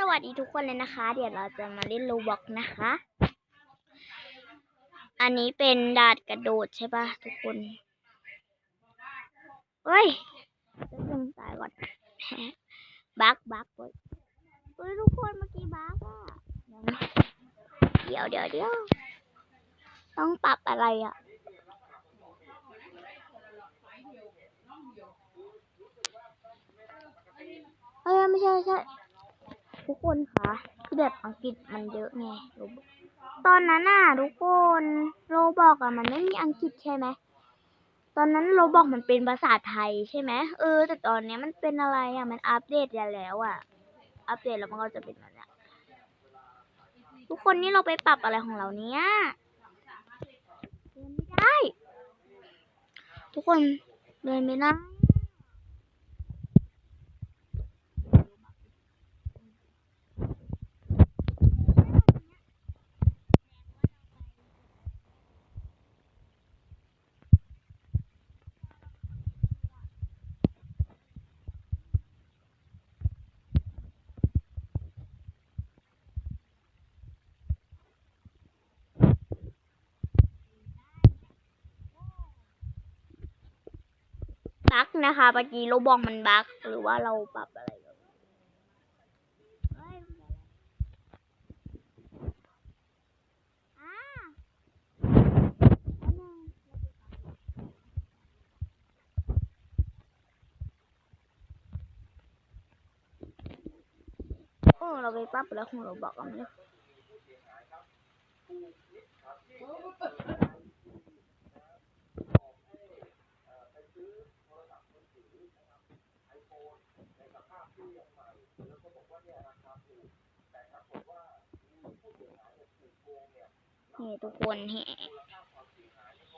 สวัสดีทุกคนเลยนะคะ เดี๋ยวเราจะมาเล่นโลบอกนะคะ อันนี้เป็นดาดกระโดดใช่ปะทุกคนเฮ้ยจะลงตายก่อนบักบักเว้ยเฮ้ยทุกคนเมื่อกี้บักอะเดี๋ยวเดี๋ยวเดี๋ยวต้องปรับอะไรอะเอ้ยไม่ใช่ไม่ใช่ ทุกคนคะคือแบบอังกฤษมันเยอะไงตอนนั้นน่ะทุกคนโรบอกอะมันไม่มีอังกฤษใช่ไหมตอนนั้นโรบอกมันเป็นภาษาไทยใช่ไหมเออ แต่ตอนเนี้ยมันเป็นอะไรอะมันอัปเดตแล้วอะอัปเดตแล้วมันก็จะเป็นแบบนี้ทุกคนนี่เราไปปรับอะไรของเราเนี้ยเดินไม่ได้ ทุกคนเดินไม่ได้ บั๊กนะคะเมื่อกี้โรบอกมันบั๊กหรือว่าเราปรับอะไรโอ้เราไปปรับแล้วของเราบอกกันเลย นี่ทุกคนเฮ้